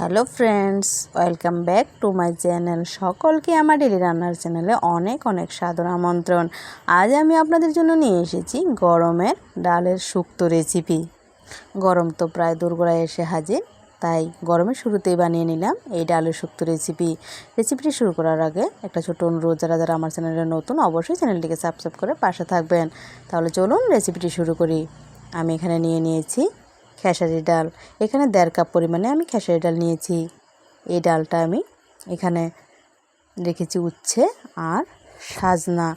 Hello friends, welcome back to my channel. সকলকে আমার daily রান্নার চ্যানেলে অনেক অনেক সাদর আমন্ত্রণ। আজ আমি আপনাদের জন্য নিয়ে এসেছি গরমের ডালের শুক্তো রেসিপি গরম তো প্রায় দোরগোড়ায় এসে হাজির, তাই গরমের শুরুতেই বানিয়ে নিলাম এই ডালের শুক্তো রেসিপি রেসিপিটি শুরু করার আগে একটা ছোট অনুরোধ, যারা যারা আমার চ্যানেলে নতুন, অবশ্যই চ্যানেলটিকে সাবস্ক্রাইব করে পাশে থাকবেন। তাহলে চলুন রেসিপিটি শুরু করি। আমি এখানে নিয়ে নিয়েছি খেসারি ডাল। এখানে দেড় কাপ পরিমাণে আমি খেসারি ডাল নিয়েছি। এই ডালটা আমি এখানে রেখেছি উচ্ছে আর সাজনা।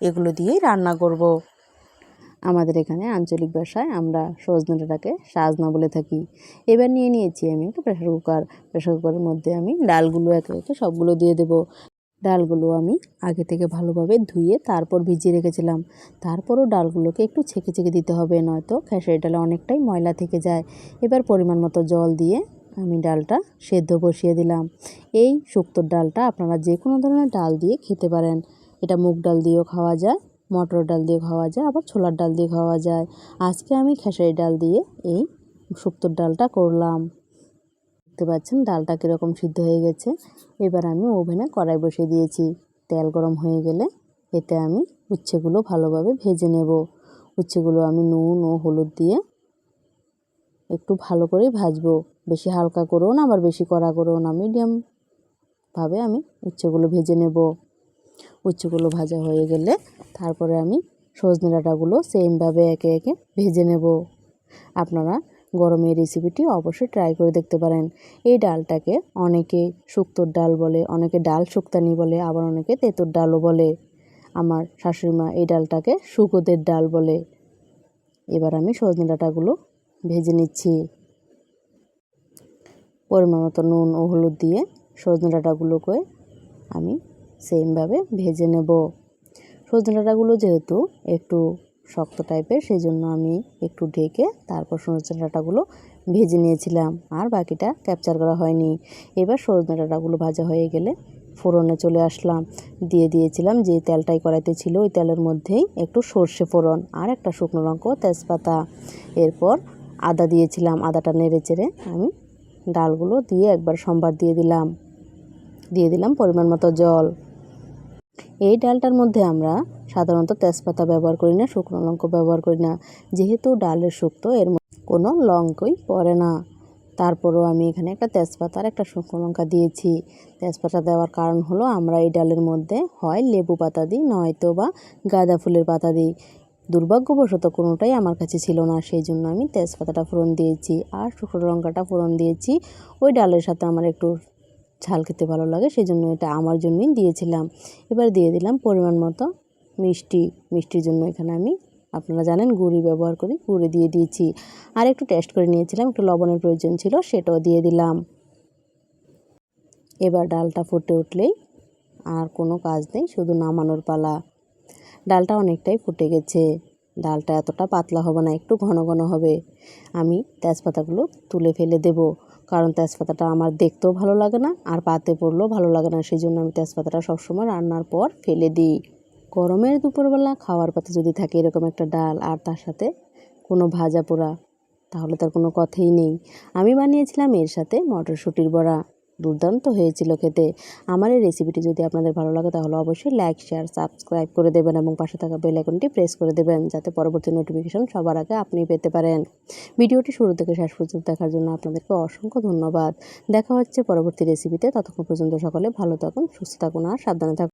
এগুলো দিয়েই রান্না করব। আমাদের এখানে আঞ্চলিক ভাষায় আমরা সজনাটাকে সাজনা বলে থাকি। এবার নিয়ে নিয়েছি আমি একটা প্রেশার কুকার। প্রেশার কুকারের মধ্যে আমি ডালগুলো একে একে সবগুলো দিয়ে দেবো। ডালগুলো আমি আগে থেকে ভালোভাবে ধুয়ে তারপর ভিজিয়ে রেখেছিলাম। তারপরও ডালগুলোকে একটু ছেঁকে ছেঁকে দিতে হবে, নয়তো খেসারি ডালে অনেকটাই ময়লা থেকে যায়। এবার পরিমাণ মতো জল দিয়ে আমি ডালটা সেদ্ধ বসিয়ে দিলাম। এই শুক্তোর ডালটা আপনারা যে কোনো ধরনের ডাল দিয়ে খেতে পারেন। এটা মুগ ডাল দিয়েও খাওয়া যায়, মটর ডাল দিয়ে খাওয়া যায়, আবার ছোলার ডাল দিয়ে খাওয়া যায়। আজকে আমি খেসারি ডাল দিয়ে এই শুক্তোর ডালটা করলাম। দেখতে পাচ্ছেন, ডালটা কীরকম সিদ্ধ হয়ে গেছে। এবার আমি ওভেনে কড়াই বসিয়ে দিয়েছি। তেল গরম হয়ে গেলে এতে আমি উচ্ছেগুলো ভালোভাবে ভেজে নেব। উচ্ছেগুলো আমি নুন ও হলুদ দিয়ে একটু ভালো করেই ভাজবো। বেশি হালকা করো না, আবার বেশি কড়া করো না মিডিয়ামভাবে আমি উচ্ছেগুলো ভেজে নেব। উচ্ছেগুলো ভাজা হয়ে গেলে তারপরে আমি সজনে ডাঁটাগুলো সেমভাবে একে একে ভেজে নেব। আপনারা গরমের রেসিপিটি অবশ্যই ট্রাই করে দেখতে পারেন। এই ডালটাকে অনেকে শুক্তোর ডাল বলে, অনেকে ডাল শুক্তানি বলে, আবার অনেকে তেঁতুর ডালও বলে। আমার শাশুড়িমা এই ডালটাকে শুকোদের ডাল বলে। এবার আমি সজনে ডাঁটাগুলো ভেজে নিচ্ছি। পরিমাণ মতো নুন ও হলুদ দিয়ে সজনে ডাঁটাগুলোকে আমি সেমভাবে ভেজে নেব। সজনে ডাঁটাগুলো যেহেতু একটু শক্ত টাইপের সেই জন্য আমি একটু ঢেকে তারপর সজনে ডাঁটাগুলো ভেজে নিয়েছিলাম। আর বাকিটা ক্যাপচার করা হয়নি। এবার সজনে ডাঁটাগুলো ভাজা হয়ে গেলে ফোড়নে চলে আসলাম। দিয়ে দিয়েছিলাম যে তেলটাই কড়াইতে ছিল, ওই তেলের মধ্যেই একটু সর্ষে ফোড়ন আর একটা শুকনো লঙ্কা তেজপাতা। এরপর আদা দিয়েছিলাম, আদাটা নেড়ে চেড়ে আমি ডালগুলো দিয়ে একবার সম্বার দিয়ে দিলাম। দিয়ে দিলাম পরিমাণ মতো জল। এই ডালটার মধ্যে আমরা সাধারণত তেজপাতা ব্যবহার করি না, শুকনো লঙ্কা ব্যবহার করি না। যেহেতু ডালের শুক্তো এর কোনো লঙ্কই পড়ে না। তারপরও আমি এখানে একটা তেজপাতা আর একটা শুকনো লঙ্কা দিয়েছি। তেজপাতা দেওয়ার কারণ হলো আমরা এই ডালের মধ্যে হয় লেবু পাতা দিই, নয়তো বা গাঁদা ফুলের পাতা দিই। দুর্ভাগ্যবশত কোনোটাই আমার কাছে ছিল না, সেই জন্য আমি তেজপাতাটা ফোড়ন দিয়েছি আর শুকনো লঙ্কাটা ফোড়ন দিয়েছি। ওই ডালের সাথে আমার একটু ঝাল খেতে ভালো লাগে সেই জন্য এটা আমার জন্যই দিয়েছিলাম। এবার দিয়ে দিলাম পরিমাণ মতো মিষ্টি, মিষ্টির জন্য এখানে আমি, আপনারা জানেন, গুড়ি ব্যবহার করি, গুড়ি দিয়ে দিয়েছি। আর একটু টেস্ট করে নিয়েছিলাম, একটু লবণের প্রয়োজন ছিল, সেটাও দিয়ে দিলাম। এবার ডালটা ফুটে উঠলেই আর কোনো কাজ নেই, শুধু নামানোর পালা। ডালটা অনেকটাই ফুটে গেছে। ডালটা এতটা পাতলা হবে না, একটু ঘন ঘন হবে। আমি তেজপাতাগুলো তুলে ফেলে দেব, কারণ তেজপাতাটা আমার দেখতেও ভালো লাগে না, আর পাতে পড়লেও ভালো লাগে না, সেই জন্য আমি তেজপাতাটা সবসময় রান্নার পর ফেলে দিই। গরমের দুপুরবেলা খাওয়ার পাতে যদি থাকে এরকম একটা ডাল আর তার সাথে কোনো ভাজা পোড়া, তাহলে তার কোনো কথাই নেই। আমি বানিয়েছিলাম এর সাথে মটরশুঁটির বড়া। দুর্দান্ত হয়েছিল খেতে। আমার এই রেসিপিটি যদি আপনাদের ভালো লাগে, তাহলে অবশ্যই লাইক শেয়ার সাবস্ক্রাইব করে দেবেন এবং পাশে থাকা বেল আইকনটি প্রেস করে দেবেন, যাতে পরবর্তী নোটিফিকেশন সবার আগে আপনি পেতে পারেন। ভিডিওটি শুরু থেকে শেষ পর্যন্ত দেখার জন্য আপনাদেরকে অসংখ্য ধন্যবাদ। দেখা হচ্ছে পরবর্তী রেসিপিতে ততক্ষণ পর্যন্ত সকলে ভালো থাকুন, সুস্থ থাকুন আর সাবধানে থাকুন।